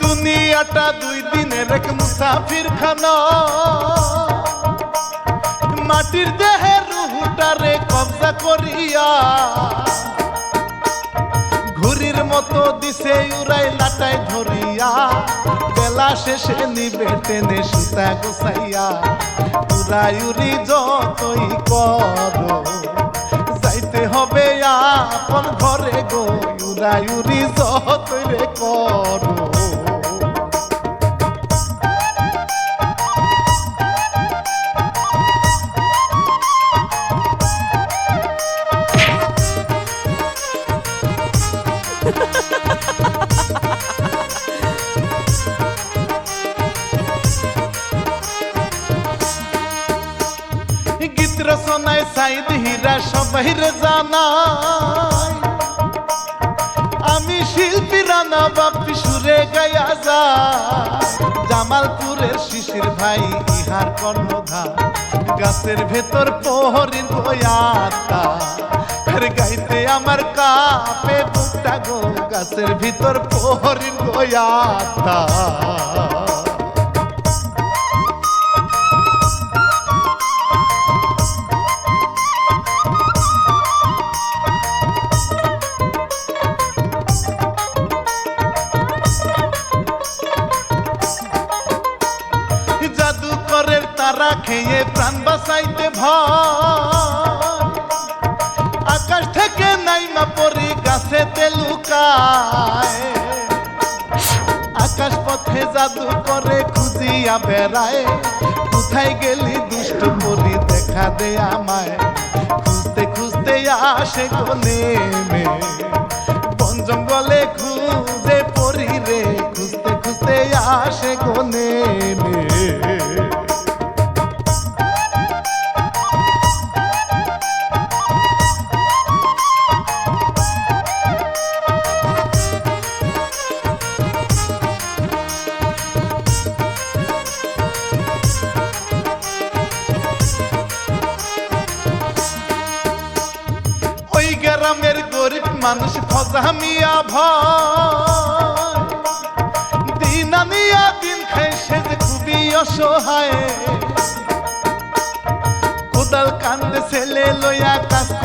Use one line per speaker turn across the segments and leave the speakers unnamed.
দুনিয়াটা দুই দিনের এক মুসাফির খানা মাটির দেহের রুহুটারে কবজা করিয়া মতো দিছে উড়াই লাটাই ধরিয়া। বেলা শেষে নিবে টেনে সুতা গোসাইয়া উড়াইউরি যতই কর, যাইতে হবে আপন ঘরে গো। উড়াইউরি যতই রে করো। ভাই, ইহার কর্মধার গাছের ভেতর পোহরি বয়াতা গাইতে আমার কাপে বুকটা গো, গাছের ভিতর পোহরি বয়াতা বাঁচাইতে ভয়। আকাশ থেকে নাইমা পরি গাছেতে লুকায়। আকাশ পথে জাদু করে খুঁজিয়া বেড়ায়। কোথায় গেলি দুষ্ট পরি দেখা দে আমায়। খুঁজতে খুঁজতে আসে গো নেমে বন জঙ্গলে খুঁজে পরি রে। খুঁজতে খুঁজতে আসে গো নেমে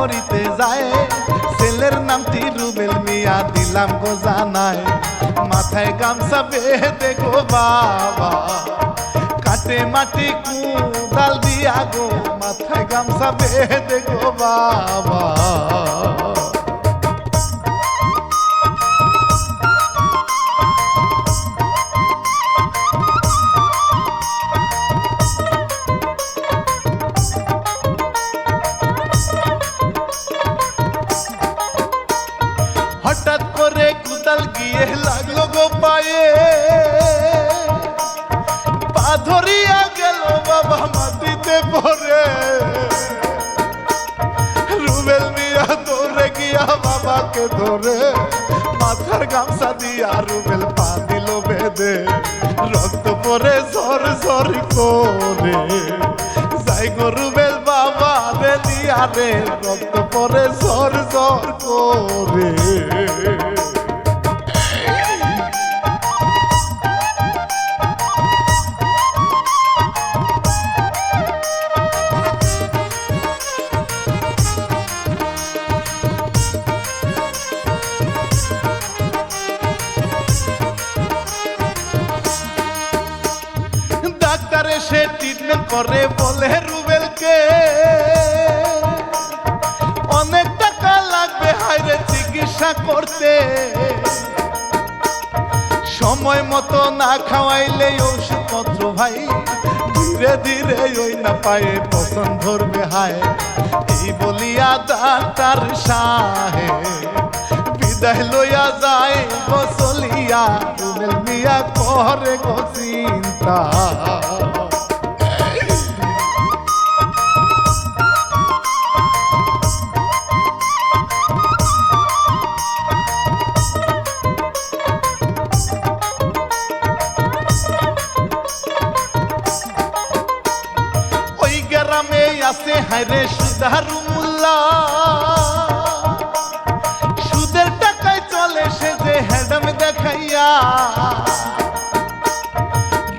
করিতে যায়। ছেলের নামটি রুবেল মিয়া, দিলাম গো জানায় মাথায় গামছা বেঁধে গো বাবা। কাটে মাটি কুদাল দিয়া গো, মাথায় গামছা বেঁধে গো বাবা। বাবাকে ধরে মাথার গামছা দিয়া রুবেল পা দিল বেঁধে, রক্ত পরে ঝর ঝর করে। যাই গো রুবেল বাবা রে দিয়া রক্ত পরে ঝর ঝর করে। করতে। সময় মতো না খাওয়াইলে ওষুধপত্র ভাই, ধীরে ধীরে ওই না পায়ে পছন্দ ধরবে হায়। এই বলিয়া ডাক্তার সাহে, বিদায় লইয়া যায় বসলিয়া। মিয়া করে গো চিন্তা। হায়রে সুদারু সুদের টাকায় চলে সে যে হ্যাডাম দেখাইয়া।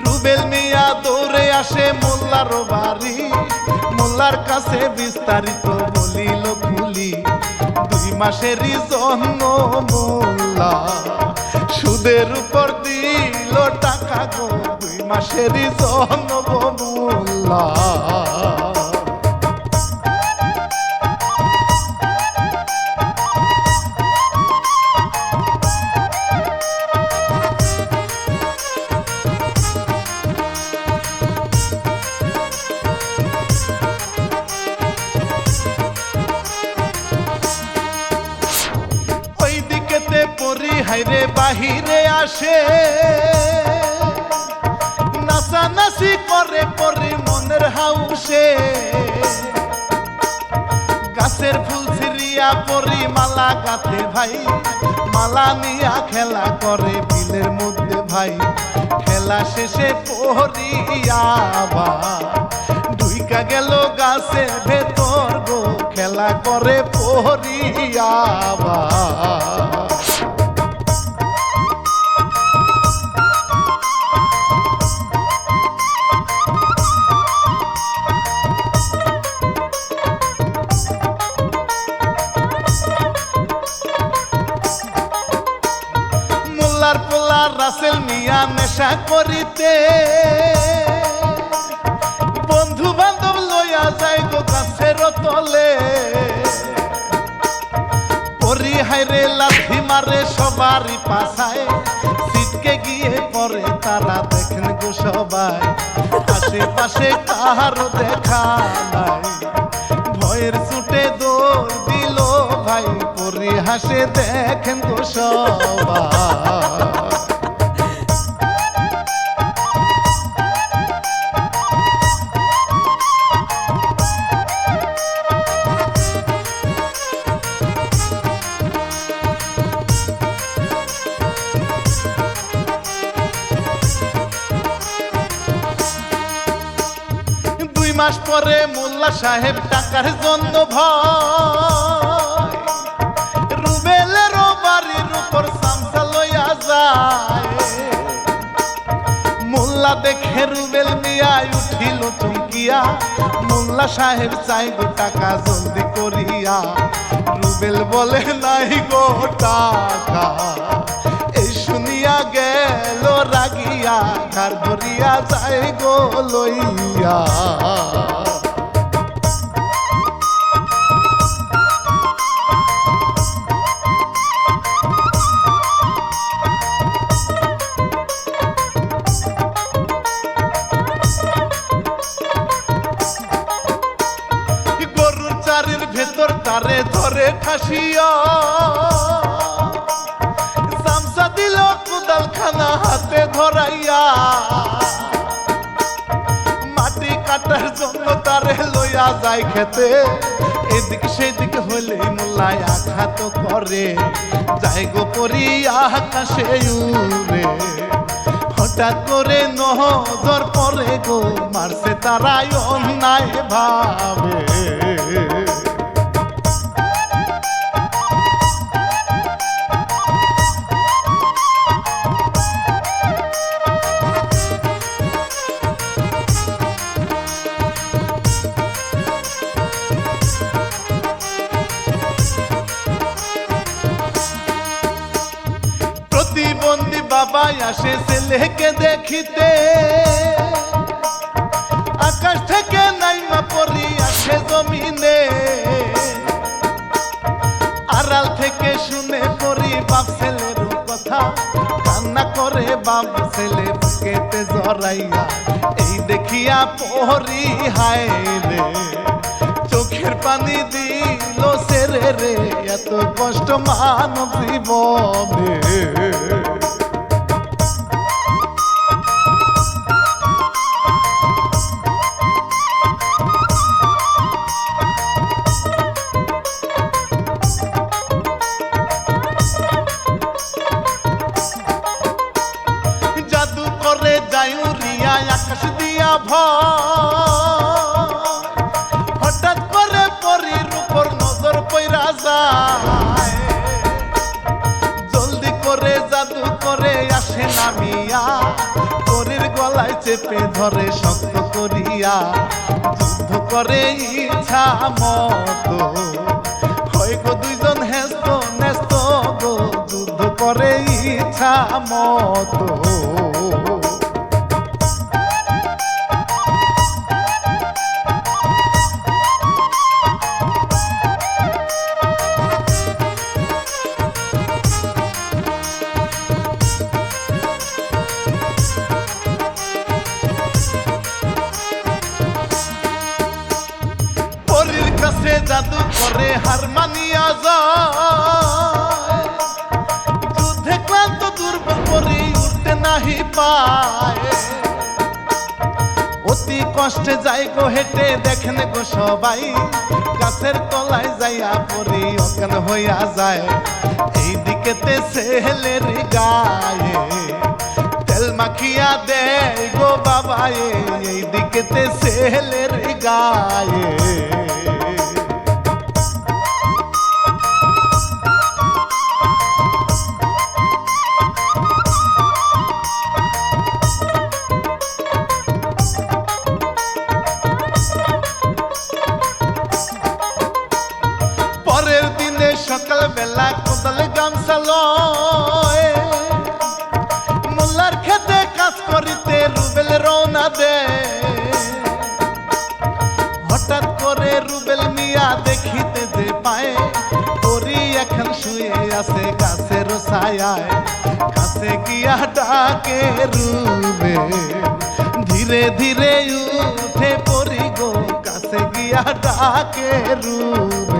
রুবেল মিয়া দৌড়ে আসে মোল্লার বাড়ি। মোল্লার কাছে বিস্তারিত বলিল খুলি দুই মাসেরই জন্ম মোল্লা। সুদের উপর দিল টাকা গো, দুই মাসেরই জন্ম মোল্লা। বাহিরে আসে। নাচানাচি করে পরি মনের হাউসে। গাছের ফুল ছিড়িয়া পরি মালা গাতে ভাই। মালা নিয়া খেলা করে বিলের মধ্যে ভাই। খেলা শেষে পড়িয়া ঢুইকা গেল গাছের ভেতর গো। খেলা করে পড়িয়া করিতে। বন্ধু বান্ধব লইয়া যায় গো গাছের তলে। পরি হাইরে লাথি মারে সবারই পাশায় সিটকে গিয়ে পরে তারা দেখেন গো সবাই। আশেপাশে কাহারও দেখা নাই। ভয়ের ছুটে দৌড় দিল ভাই পরি হাসে দেখেন গো সবাই। পরে মোল্লা সাহেব টাকার জন্য ভয়। বাড়ির উপর সামসা লইয়া যায়। মোল্লা দেখে রুবেল মিয়ায় উঠিল চমকিয়া। মোল্লা সাহেব চাই গো টাকা জলদি করিয়া। রুবেল বলে, নাই গো টাকা। গেল রাগিয়া ঘর ধরিয়া যাই গো লইয়া। যায় এদিক সেদিক হলে মোল্লায় আঘাত করে। যাই গো পরি আকাশে উড়ে। হঠাৎ করে নজর পরে গো, মারছে তারাই অন্যায় ভাবে। আসে ছেলেকে দেখিতে। আকাশ থেকে নাইমা পড়ি আসে জমিনে। আড়াল থেকে শুনে পড়ি বাপ ছেলের কথা কান্না করে বাপ ছেলে বুকেতে জড়াইয়া, এই দেখিয়া পড়ি হায় রে, চোখের পানি দিল সেরে রে, এত কষ্ট মানব জীবনে। জলদি করে জাদু করে আসে নামিয়া পরের গলায় চেপে ধরে শক্ত করিয়া। যুদ্ধ করে ইচ্ছা মত। হয় দুইজন হেস্ত নেস্ত গো, যুদ্ধ করে ইচ্ছা মত। করে হার মানিয়া যায়। যুদ্ধে ক্লান্ত, দুর্বল পরি উঠতে নাহি পায়। অতি কষ্টে যাই গো হেঁটে, দেখেন গো সবাই। গাছের তলায় যাইয়া পরি অজ্ঞান হইয়া যায়। এই দিকেতে ছেলের গায়ে তেল মাখিয়া দেয় গো বাবায়ে। এই দিকেতে ছেলের গায়ে ছায়ায় কাছে গিয়া ডাকে রুবে ধীরে ধীরে উঠে পড়ি গো কাছে গিয়া ডাকে রুবে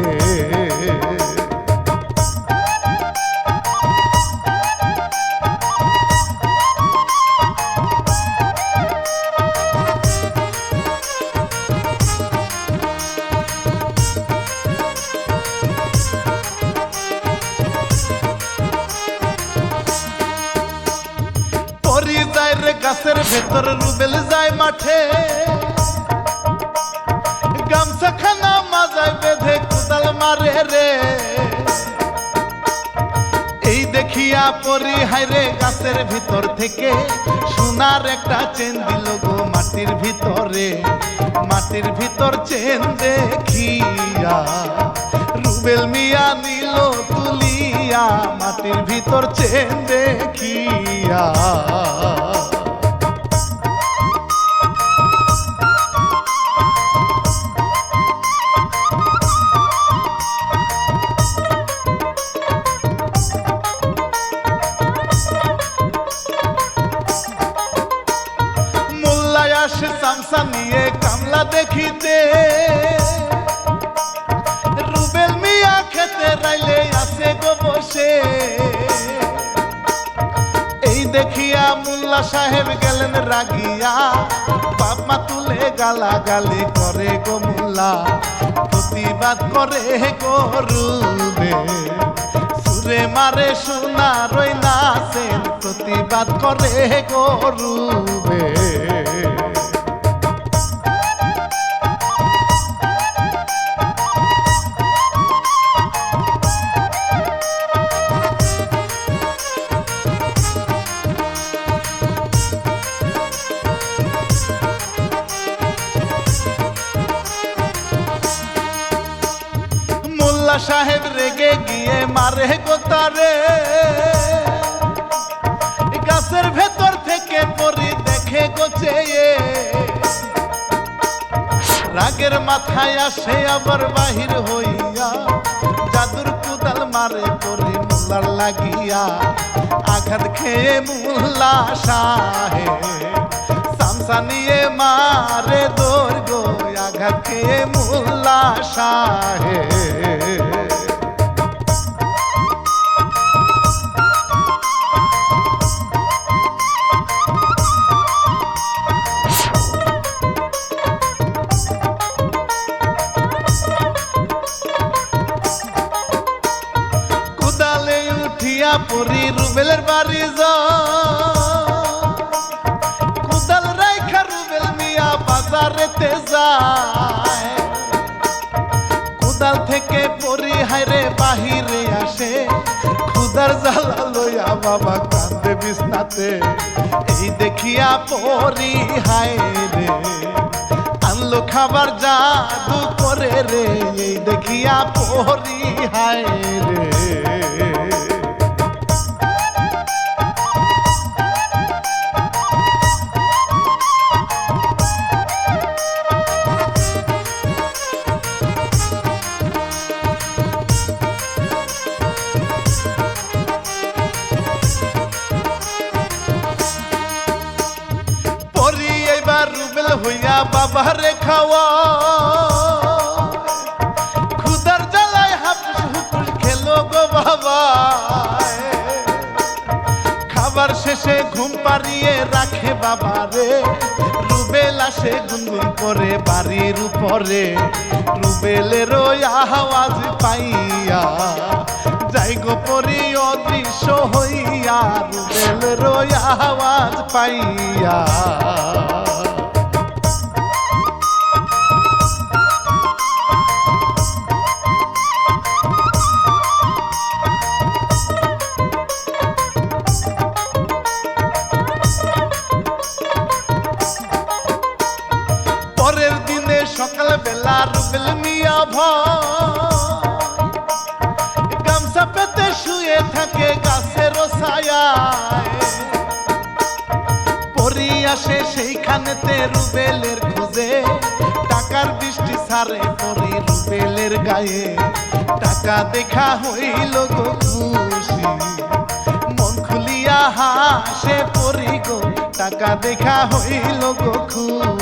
ভেতর রুবেল যায় মাঠে। গামছা খানা মাজায় বেঁধে কুদাল মারে রে। এই দেখিয়া পরি হাইরে গাছের ভিতর থেকে সোনার একটা চেন দিল গো মাটির ভিতরে। মাটির ভিতর চেন দেখিয়া রুবেল মিয়া নিল তুলিয়া, মাটির ভিতর চেন দেখিয়া তুলে গালা গালি করে গো মোল্লা প্রতিবাদ করে গো সুরে মারে সোনা রই সে প্রতিবাদ করে গো রুবে আবার বাহির হইয়া, জাদুর কুদাল মারে পরি মোল্লার লাগিয়া। আঘাত খেয়ে মোল্লা সাহে সামসা নিয়ে মারে দৌড় গো, আঘাত খেয়ে মোল্লা সাহেব বাবা কান্দে বিছনাতে। এই দেখিয়া পরি হায় রে। আনলো খাবার জাদু করে রে। এই দেখিয়া পরি হায় রে। খাবার শেষে ঘুম পাড়িয়ে রাখে বাবা রে রুবেল আসে গুনগুন করে বাড়ির উপরে। রুবেলের আওয়াজ পাইয়া যাই গো পরি অদৃশ্য হইয়া, রুবেলের আওয়াজ পাইয়া। থাকে গাছের পরি আসে সেইখানেতে রুবেলের খোঁজে। টাকার বৃষ্টি সারে পরি রুবেলের গায়ে। টাকা দেখা হইল গো খুশি। মন খুলিয়া হাসে পরি গো, টাকা দেখা হইল গো খুশি।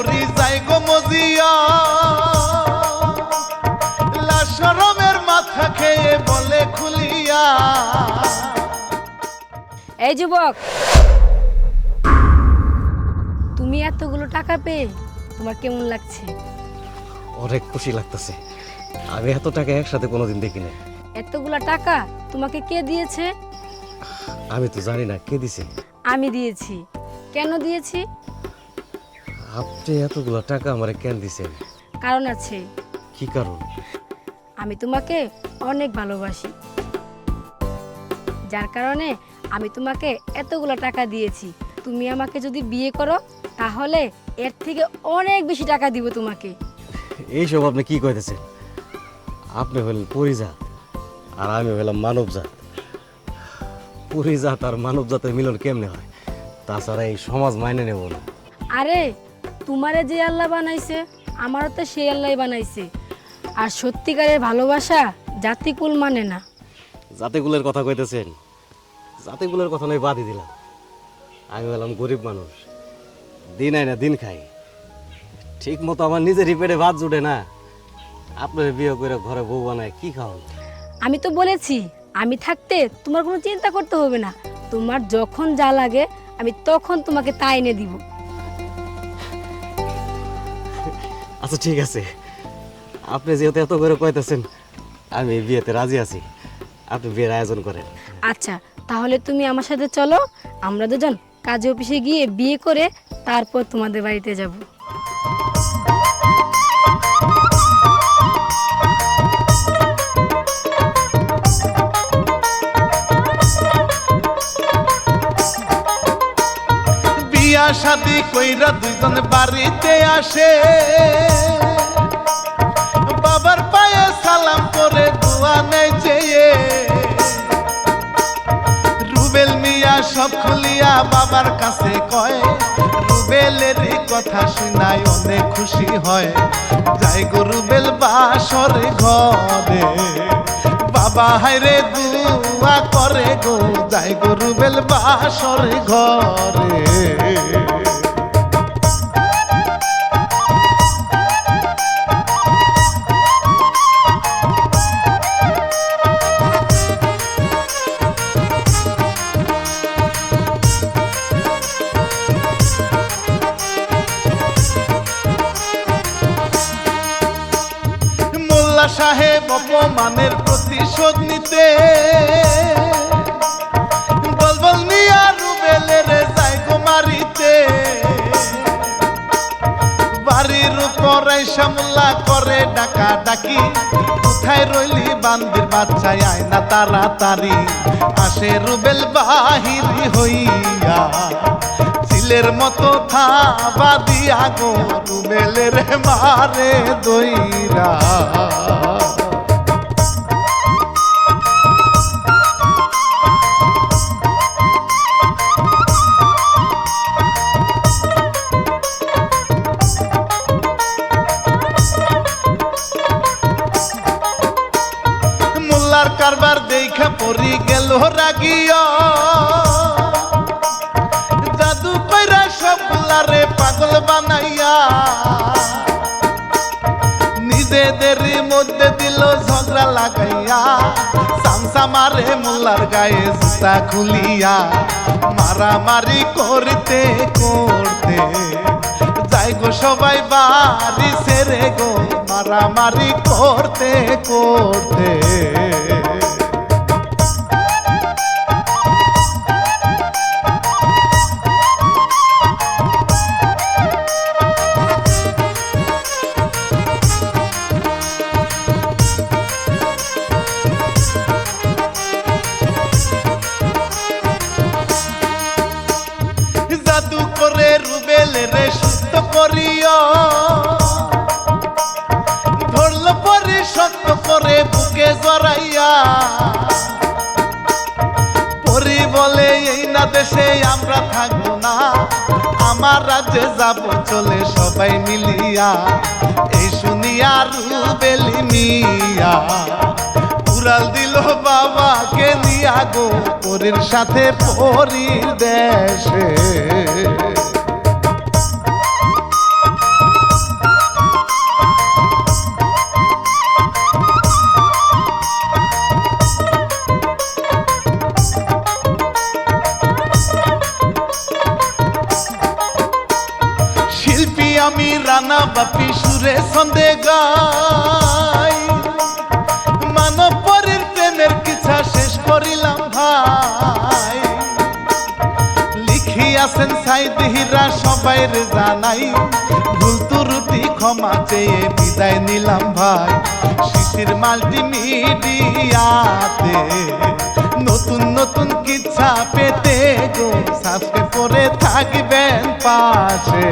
পরি যাই গো মজিয়া। লাশরমের মাথা খেয়ে বলে খুলিয়া।
এই যুবক তুমি এতগুলো টাকা পেয়ে তোমার কেমন লাগছে?
অনেক খুশি লাগতেছে। আমি এত টাকা একসাথে কোনোদিন দেখি না
এতগুলো টাকা তোমাকে কে দিয়েছে?
আমি তো জানি না কে দিছে?
আমি দিয়েছি। কেন দিয়েছি?
আপনি এতগুলো টাকা আমারে কেন দিছেন?
কারণ আছে।
কি কারণ?
আমি তোমাকে অনেক ভালোবাসি। যার কারণে আমি তোমাকে এতগুলো টাকা দিয়েছি। তুমি আমাকে যদি বিয়ে করো তাহলে এর থেকে অনেক বেশি টাকা দিব তোমাকে।
এইসব আপনি কি কইতেছেন? আপনি হলেন পরিজাত আর আমি হলাম মানবজাত। পরিজাত আর মানবজাতের মিলন কেমনে হয়? তাছাড়া এই সমাজ মাইনে নেব না।
আরে তোমারে যে আল্লাহ বানাইছে আমারও তো সেই আল্লাহ বানাইছে। আর সত্যিকারের ভালোবাসা জাতিকুল মানে না।
জাতিগুলোর কথা কইতেছেন? জাতিগুলোর কথা নয় বাদই দিলাম। আমি হলাম গরিব মানুষ দিন আয় না দিন খাই। ঠিক মতো আমার নিজেরই পেটে ভাত জুটে না। আপনার বিয়ে করে ঘরে বউ বানায় কি খাওয়ান
আমি তো বলেছি আমি থাকতে তোমার কোনো চিন্তা করতে হবে না। তোমার যখন যা লাগে আমি তখন তোমাকে তা এনে দিব।
আচ্ছা ঠিক আছে। আপনি যেহেতু এত করে কইতেছেন, আমি বিয়েতে রাজি আছি। আপনি বিয়ের আয়োজন করেন।
আচ্ছা তাহলে তুমি আমার সাথে চলো, আমরা দুজন কাজে অফিসে গিয়ে বিয়ে করে তারপর তোমাদের বাড়িতে যাব।
শাদি কইরা দুইজন বাড়িতে আসে। বাবার পায়ে সালাম করে দোয়া নেই চেয়ে রুবেল মিয়া সব খুলিয়া বাবার কাছে কয়, রুবেলের কথা শুনাই অনেক খুশি হয়। যাই গো রুবেল বাসর ঘরে। বাবা হায়রে দুয়া করে গো যাই গরু বেল বাসর ঘরে। সাহেব অপমানের সামলা করে ডাকা ডাকি কোথায় রইলি বান্দির বাচ্চায়? আয় না তাড়াতাড়ি। আসে রুবেল বাহিরি হইয়া চিলের মতো থাবা দিয়া গো, রুবেলের মারে দইরা। মোল্লার কারবার দেখা পরি গেল রাগিয়া। জাদু সব গুলারে পাগল বানাইয়া। নিজেদের মধ্যে দিল ঝগড়া লাগাইয়া। সামসা মারে মোল্লার গায়ে জুতা খুলিয়া। মারামারি করতে করতে যাই গো সবাই বাড়ি সেরে গো মারামারি করতে করতে। আমার রাজ্যে যাব, চলে সবাই মিলিয়া। এই শুনিয়া রুবেলি মিয়া, উড়াল দিল বাবাকে নিয়া গো পরের সাথে পরির দেশে। সবাই জানাই, ভুল ত্রুটি ক্ষমা চেয়ে বিদায় নিলাম ভাই। শিশির মাল্টিমিডিয়াতে নতুন নতুন কিচ্ছা পেতে গো সাবস্ক্রাইব করে থাকবেন পাশে।